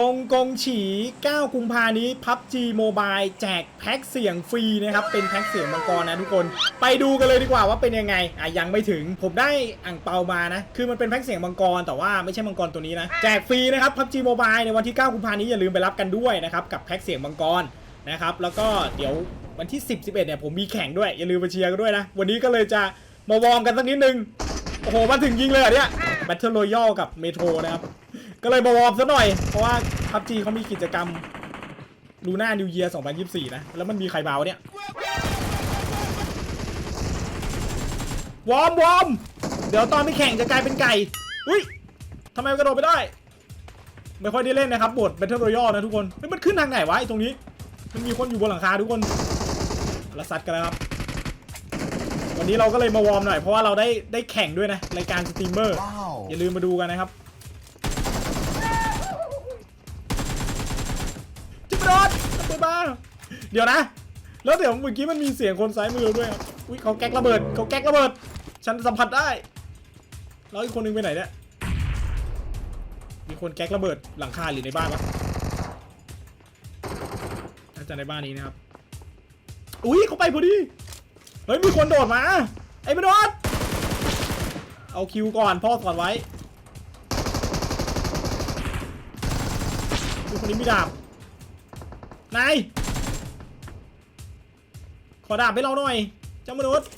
กงกงฉี 9 กุมภานี้ PUBG Mobile แจกแพ็คเสียงฟรีนะครับ เป็นแพ็คเสียงมังกรนะทุกคน ไปดูกันเลยดีกว่าว่าเป็นยังไง อะยังไม่ถึง ผมได้อ่างเปามานะ คือมันเป็นแพ็คเสียงมังกรแต่ว่าไม่ใช่มังกรตัวนี้นะ แจกฟรีนะครับ PUBG Mobile ในวันที่ 9 กุมภานี้อย่าลืมไปรับกันด้วยนะครับกับแพ็คเสียงมังกรนะครับ แล้วก็เดี๋ยววันที่ 10 11เนี่ยผมมีแข่งด้วยอย่าลืมไปเชียร์กันด้วยนะ วันนี้ก็เลยจะมาวอร์มกันสักนิดนึง โอ้โหมาถึงยิงเลยเหรอเนี่ย Battle Royale กับ Metro นะครับ ก็เลยมาวอร์มซะหน่อย เพราะว่า PUBG เขามีกิจกรรมลูน่านิวเยียร์2024 นะ แล้วมันมีใครมาวะเนี่ย วอร์มวอร์มเดี๋ยวตอนไปแข่งจะกลายเป็นไก่ อุ้ยทำไมมันกระโดดไม่ได้ ไม่ค่อยได้เล่นนะครับบท Battle Royale นะทุกคนเฮ้ยมันขึ้นทางไหนวะไอ้ตรงนี้ มันมีคนอยู่บนหลังคาทุกคนแล้วซัดกันแล้วครับ วันนี้เราก็เลยมาวอร์มหน่อย เพราะว่าเราได้ได้แข่งด้วยนะรายการสตรีมเมอร์ Wow. อย่าลืมมาดูกันนะครับจิบ เดมาเดี๋ยวนะ แล้วเดี๋ยวเมื่อกี้มันมีเสียงคนซ้ายมือด้วยอุ้ยเขาแก๊กระเบิดเขาแก๊กระเบิด ฉันสัมผัสได้ แล้วอีกคนนึงไปไหนเนี่ยมีคนแก๊กระเบิดหลังคาหรือในบ้านวะน่าจะในบ้านนี้นะครับ อุ้ยเขาไปพอดี เฮ้ยมีคนโดดมา ไอ้ม่โดดเอาคิวก่อนพ่อสอนไว้ดูคนนี้มีดาบ นาย ขอดาบให้เราหน่อย เจ้ามนุษย์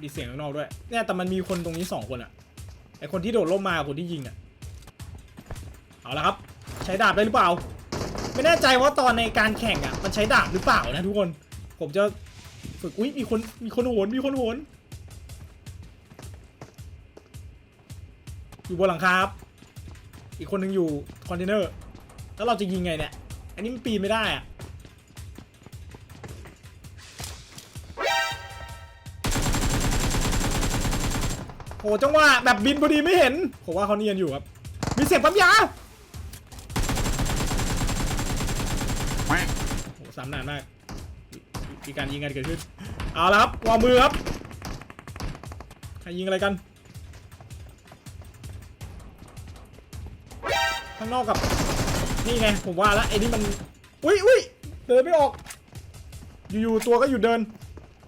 มีเสียงข้างนอกด้วย เนี่ยแต่มันมีคนตรงนี้สองคนอะไอคนที่โดดร่มมาคนที่ยิงอะเอาละครับ ใช้ดาบได้หรือเปล่า ไม่แน่ใจว่าตอนในการแข่งอะมันใช้ดาบหรือเปล่านะทุกคน ผมจะฝึก อุ้ยมีคน มีคนโหน มีคนโหน อยู่บนหลังคาครับอีกคนหนึ่งอยู่คอนเทนเนอร์ แล้วเราจะยิงไงเนี่ย อันนี้มันปีนไม่ได้อะโหจังหวะแบบบินพอดีไม่เห็น ผมว่าเขาเนียนอยู่ครับ มีเสียงปั๊มยาโหสามนานมาก มีมีการยิงกันเกิดขึ้น เอาละครับวางมือครับ ใครยิงอะไรกัน ข้างนอกกับ นี่ไงผมว่าแล้วไอ้นี่มัน อุ้ยอุ้ยเดินไม่ออก อยู่ๆตัวก็หยุดเดิน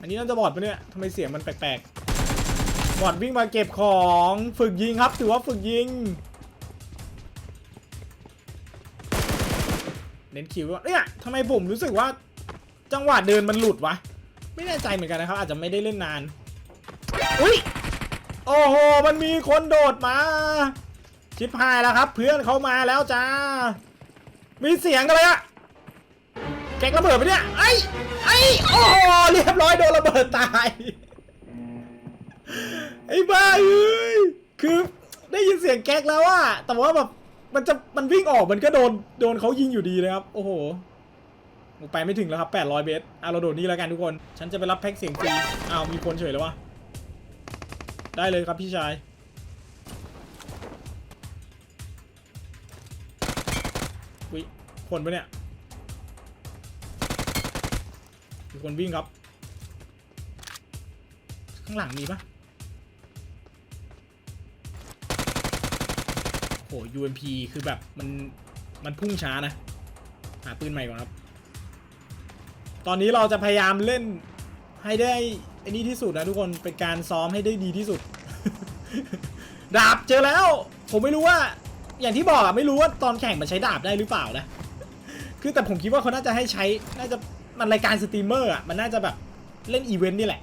อันนี้น่าจะบอดปะเนี่ยทำไมเสียงมันแปลกๆบอดวิ่งมาเก็บของฝึกยิงครับ ถือว่าฝึกยิง เน้นคิวว่าเนี่ยทำไมผมรู้สึกว่า จังหวะเดินมันหลุดวะ ไม่แน่ใจเหมือนกันนะครับ อาจจะไม่ได้เล่นนาน อุ้ย โอ้โห มันมีคนโดดมา ชิปหายแล้วครับ เพื่อนเขามาแล้วจ้า มีเสียงกันเลยอะแก๊กระเบิดไปเนี่ย ไอ้ไอ้โอ้โหเรียบร้อยโดนระเบิดตาย ไอ้บ้าเอ้ย คือได้ยินเสียงแก๊กแล้วอะแต่ว่าแบบมันจะมันวิ่งออกมันก็โดนโดนเขายิงอยู่ดีเลยครับ โอ้โหไปไม่ถึงแล้วครับ 800 เมตรอะเราโดดนี่แล้วกันทุกคน ฉันจะไปรับแพ็กเสียงฟรีอ้าวมีคนเฉยเลยวะ ได้เลยครับพี่ชาย วิคนปะเนี่ยมีคนวิ่งครับ ข้างหลังมีปะโห UMP คือแบบมันมันพุ่งช้านะ หาปืนใหม่ก่อนครับ ตอนนี้เราจะพยายามเล่นให้ได้ไอ้นี่ที่สุดนะทุกคนเป็นการซ้อมให้ได้ดีที่สุด ดาบเจอแล้ว ผมไม่รู้ว่า อย่างที่บอกอะไม่รู้ว่าตอนแข่งมันใช้ดาบได้หรือเปล่านะ คือแต่ผมคิดว่าเขาน่าจะให้ใช้ น่าจะมันรายการสตรีมเมอร์อะมันน่าจะแบบเล่นอีเวนต์นี่แหละ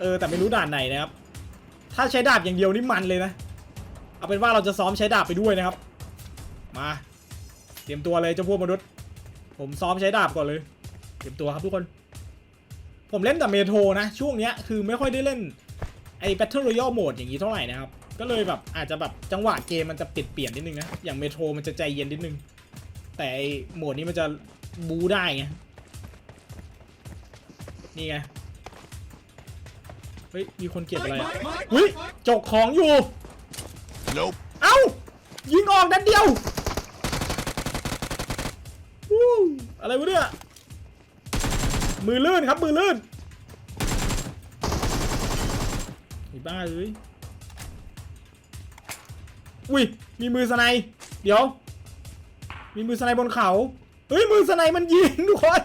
เออแต่ไม่รู้ด่านไหนนะครับ ถ้าใช้ดาบอย่างเดียวนี่มันเลยนะ เอาเป็นว่าเราจะซ้อมใช้ดาบไปด้วยนะครับ มา เตรียมตัวเลยเจ้าพวกมนุษย์ ผมซ้อมใช้ดาบก่อนเลย เตรียมตัวครับทุกคน ผมเล่นแต่เมโทรนะ ช่วงเนี้ยคือไม่ค่อยได้เล่นไอ้ Battle Royale โหมดอย่างนี้เท่าไหร่นะครับ ก็เลยแบบอาจจะแบบจังหวะเกมมันจะเปลี่ยนเปลี่ยนนิดนึงนะ อย่างเมโทรมันจะใจเย็นนิดนึง แต่ไอ้โหมดนี้มันจะบูได้ไง นี่ไง เฮ้ย มีคนเก็บอะไรอะเฮ้ยจกของอยู่ Nope. เอ้า ยิงออกนัดเดียววู้อะไรวะเนี่ย มือลื่นครับ มือลื่นบ้าเอ้ย อุ้ย มีมือสไนเดี๋ยว มีมือสไนบนเขา เฮ้ย มือสไนมันยิงทุกคน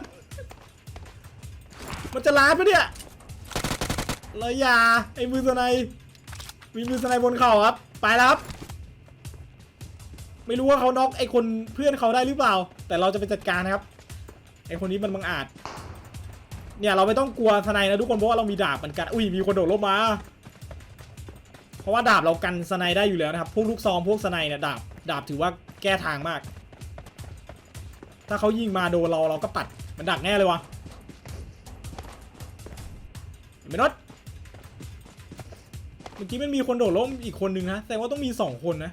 มันจะล้าปะเนี่ยเลยอย่าไอ้มือสไนมีมือสไนบนเขาครับ ไปแล้วครับ ไม่รู้ว่าเขาน็อกไอ้คนเพื่อนเขาได้หรือเปล่า แต่เราจะไปจัดการนะครับ ไอ้คนนี้มันบังอาจ เนี่ยเราไม่ต้องกลัวทนนะทุกคนเพราะว่าเรามีดาบเหมือนกัน อุ้ย มีคนโดดลงมา เพราะว่าดาบเรากันสไนได้อยู่แล้วนะครับ พวกลูกซองพวกสไนเนี่ยดาบดาบถือว่าแก้ทางมาก ถ้าเขายิงมาโดนเราเราก็ปัดมันดักแน่เลยวะเห็นไหมน็อตเมื่อกี้มันมีคนโดดล้มอีกคนนึงนะแต่ว่าต้องมีสองคนนะ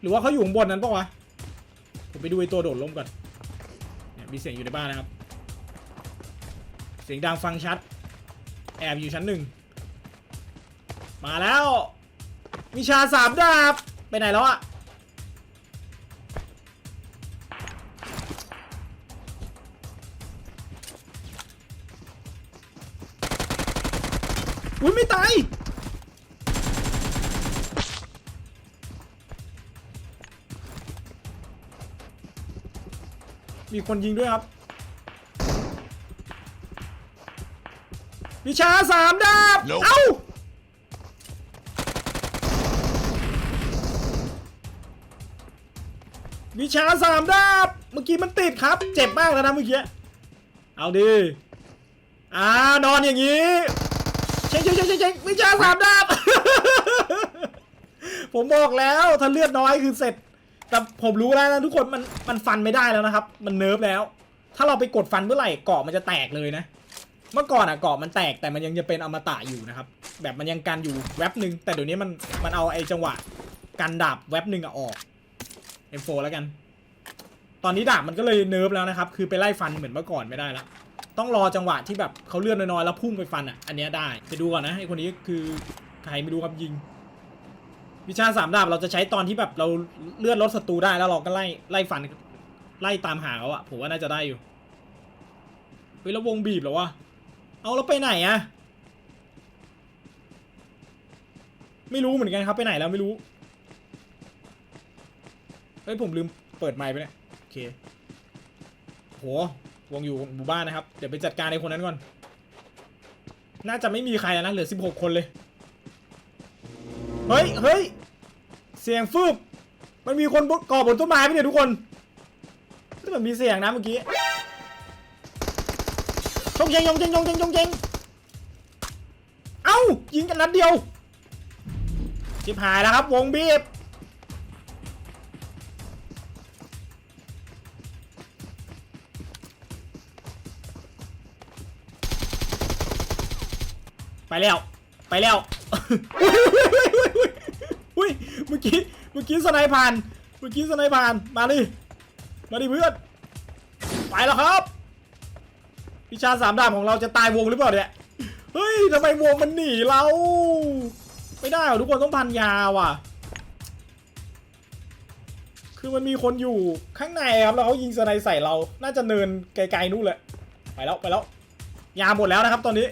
หรือว่าเขาอยู่ข้างบนนั้นปะวะผมไปดูไอ้ตัวโดดล้มก่อนเนี่ยมีเสียงอยู่ในบ้านนะครับ เสียงดังฟังชัด แอบอยู่ชั้นหนึ่ง มาแล้ว วิชาสามดาบ ไปไหนแล้วอะอุ้ยไม่ตาย มีคนยิงด้วยครับ วิชาสามดาบ Nope เอ้า วิชาสามดาบ เมื่อกี้มันติดครับ เจ็บมากแล้วนะเมื่อกี้ เอาดิอ่านอนอย่างนี้เช็คเช็คเช็คเช็คเช็ควิชาสามดาบ ผมบอกแล้วถ้าเลือดน้อยคือเสร็จ แต่ผมรู้แล้วนะทุกคนมันมันฟันไม่ได้แล้วนะครับ มันเนิร์ฟแล้ว ถ้าเราไปกดฟันเมื่อไหร่เกาะมันจะแตกเลยนะ เมื่อก่อนอะเกาะมันแตกแต่มันยังจะเป็นอมตะอยู่นะครับ แบบมันยังกันอยู่แว็บหนึ่งแต่เดี๋ยวนี้มันมันเอาไอ้จังหวะ กันดาบแว็บหนึ่งอะออก M4 แล้วกัน ตอนนี้ดาบมันก็เลยเนิร์ฟแล้วนะครับ คือไปไล่ฟันเหมือนเมื่อก่อนไม่ได้แล้วต้องรอจังหวะที่แบบเขาเลื่อนน้อยๆแล้วพุ่งไปฟันอะ อันเนี้ยได้ไปดูก่อนนะไอคนนี้คือใครไม่รู้ครับยิง วิชาสามดาบเราจะใช้ตอนที่แบบเราเลื่อนรถศัตรูได้แล้วเราก็ไล่ไล่ฟันไล่ตามหาเขาอะผมว่าน่าจะได้อยู่เฮ้ยแล้ววงบีบเหรอวะเอาแล้วไปไหนอะไม่รู้เหมือนกันครับไปไหนแล้วไม่รู้ เฮ้ยผมลืมเปิดไมค์ไปเนี่ยโอเคโหวงอยู่หมู่บ้านนะครับ เดี๋ยวไปจัดการในคนนั้นก่อน น่าจะไม่มีใครแล้วนะเหลือ 16 คนเลย เฮ้ยเฮ้ยเสียงฟืบ มันมีคนบก่อบนต้นไม้ไปเนี่ยทุกคนแต่มันมีเสียงนะเมื่อกี้ชงเชงยงเชงยงเชงยงเชงเอ้ายิงกันนัดเดียวจิบหายแล้วครับ วงบีบ ไปแล้ว ไปแล้วอุ้ยเมื่อกี้เมื่อกี้สไนป์ผ่านเมื่อกี้สไนป์ผ่านมาดิมาดิเพื่อนไปแล้วครับวิชาสามดาบของเราจะตายวงหรือเปล่าเนี่ยเฮ้ยทำไมวงมันหนีเรา ไม่ได้หรอทุกคนต้องพันยาว่ะ คือมันมีคนอยู่ข้างในครับแล้วเขายิงสไนป์ใส่เรา น่าจะเนินไกลๆนู่นแหละไปแล้วไปแล้วยาหมดแล้วนะครับตอนนี้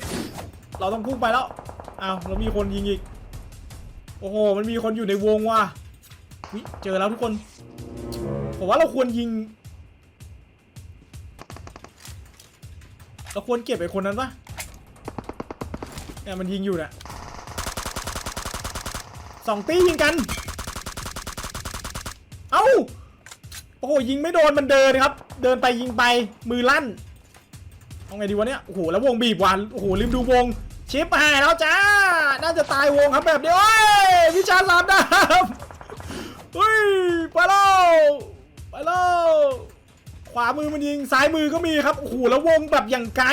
เราต้องพุ่งไปแล้วอ้าวแล้วมีคนยิงอีก โอ้โห มันมีคนอยู่ในวงว่ะวิเจอแล้วทุกคน ผมว่าเราควรยิง เราควรเก็บไอ้คนนั้นปะเนี่ยมันยิงอยู่นี่ยสองตียิงกัน เอ้า โอ้โหยิงไม่โดนมันเดินครับ เดินไปยิงไปมือลั่นเอาไงดีวะเนี่ย โอ้โหแล้ววงบีบวันโอ้โหลืมดูวง ชิปหายแล้วจ้า น่าจะตายวงครับแบบนี้โอ้ยวิชาสามดาบเฮ้ยไปแล้วไปแล้วขวามือมันยิงซ้ายมือก็มีครับโอ้โหแล้ววงแบบอย่างไกล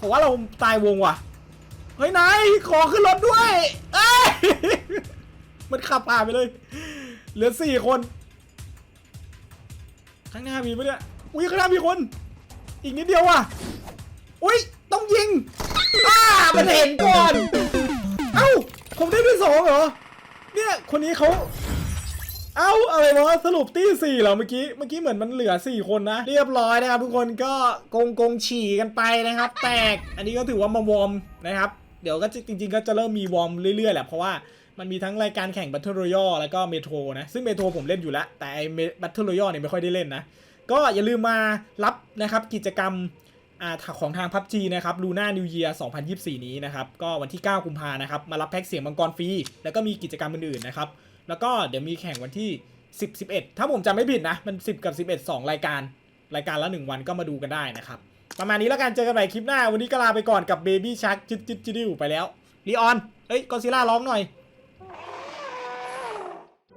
ผมว่าเราตายวงว่ะเฮ้ยนายขอขึ้นรถด้วยเอ้ยมันขับผ่านไปเลย เหลือสี่คน ข้างหน้ามีปะเนี่ยอุ้ยข้างหน้ามีคน อีกนิดเดียวว่ะอุ้ยต้องยิง อ้ามันเห็นก่อน เอ้า ผมได้ที่สองเหรอ เนี่ย คนนี้เขาเอ้าอะไรวะสรุปตี้สี่เหรอเมื่อกี้เมื่อกี้เหมือนมันเหลือสี่คนนะ เรียบร้อยนะครับทุกคนก็กงกงฉี่กันไปนะครับ แตกอันนี้ก็ถือว่ามาวอร์มนะครับ เดี๋ยวก็จะจริง ๆ ก็จะเริ่มมีวอร์มเรื่อยๆแหละเพราะว่ามันมีทั้งรายการแข่ง Battle Royale แล้วก็เมโทรนะ ซึ่งเมโทรผมเล่นอยู่แล้ว แต่ไอ้ Battle Royale เนี่ยไม่ค่อยได้เล่นนะ ก็อย่าลืมมารับนะครับกิจกรรม อ่าของทาง PUBG นะครับ Luna New Year 2024 นี้นะครับ ก็วันที่ 9 กุมภานะครับ มารับแพ็กเสียงมังกรฟรี แล้วก็มีกิจกรรมอื่นๆนะครับ แล้วก็เดี๋ยวมีแข่งวันที่ 10 11 ถ้าผมจำไม่ผิดนะ มัน 10 กับ 11 2 รายการ รายการละ 1 วันก็มาดูกันได้นะครับ ประมาณนี้แล้วกัน เจอกันใหม่คลิปหน้า วันนี้ก็ลาไปก่อนกับ Baby Shark จิ๊ดจิ๊ดจิ๊ดิวไปแล้วลีออนเอ้ยกอซิล่าร้องหน่อย